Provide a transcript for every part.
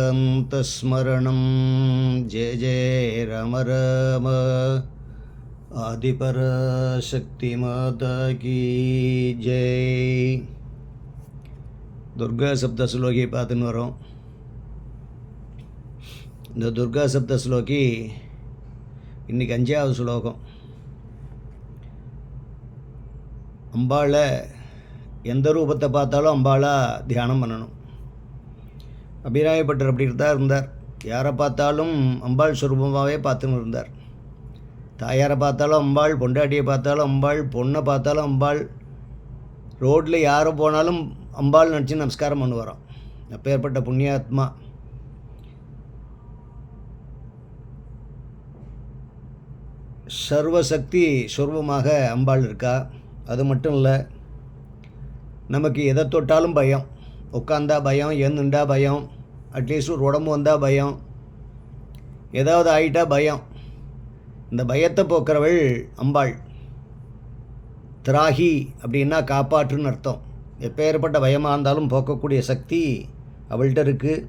जानकीकान्तस्मरणं जय जय राम राम आदिपराशक्तिमाता की जय துர்கா சப்த ஸ்லோகி பார்த்துன்னு வரோம் இந்த துர்கா சப்த ஸ்லோகி இன்றைக்கி அஞ்சாவது ஸ்லோகம் அம்பாளை எந்த ரூபத்தை பார்த்தாலும் அம்பாளாக தியானம் பண்ணணும் அபிராயப்பட்டர் அப்படி தான் இருந்தார். யாரை பார்த்தாலும் அம்பாள் சுரூபமாகவே பார்த்துன்னு இருந்தார். தாயாரை பார்த்தாலும் அம்பாள் பொண்டாட்டியை பார்த்தாலும் அம்பாள் பொண்ணை பார்த்தாலும் அம்பாள் ரோட்டில் யாரை போனாலும் அம்பாள் நினச்சி நமஸ்காரம் பண்ணுவாராம். அப்பேற்பட்ட புண்ணியாத்மா. சர்வசக்தி சொர்வமாக அம்பாள் இருக்கா? அது மட்டும் இல்லை நமக்கு எதை தொட்டாலும் பயம். உட்காந்தா பயம் எழுந்துண்டா பயம் அட்லீஸ்ட் ஒரு உடம்பு வந்தால் பயம். ஏதாவது ஆகிட்டா பயம். இந்த பயத்தை போக்குறவள் அம்பாள். திராகி அப்படின்னா காப்பாற்றுன்னு அர்த்தம். எப்பேற்பட்ட பயமாக இருந்தாலும் போக்கக்கூடிய சக்தி அவள்கிட்ட இருக்குது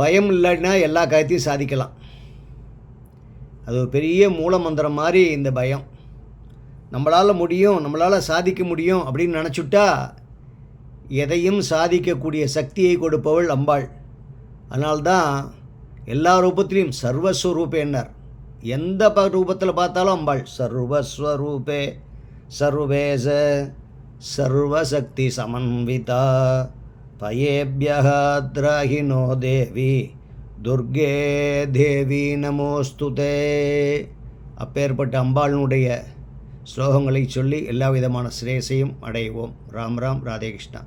பயம் இல்லைன்னா எல்லா காரியத்தையும் சாதிக்கலாம். அது ஒரு பெரிய மூலமந்திரம் மாதிரி இந்த பயம். நம்மளால் முடியும் நம்மளால் சாதிக்க முடியும் அப்படின்னு நினச்சுட்டா எதையும் சாதிக்கக்கூடிய சக்தியை கொடுப்பவள் அம்பாள். அதனால்தான் எல்லா ரூபத்திலையும் சர்வஸ்வரூபேன்னர் எந்த ப ரூபத்தில் பார்த்தாலும் அம்பாள். சர்வஸ்வரூபே சர்வேச சர்வசக்தி சமன்விதா பயேபியா திராகினோ தேவி துர்கே தேவி நமோஸ்துதே அப்பேற்பட்ட அம்பாளினுடைய ஸ்லோகங்களை சொல்லி எல்லா விதமான சிரேசையும் அடைவோம். ராம் ராம் ராதே கிருஷ்ணா.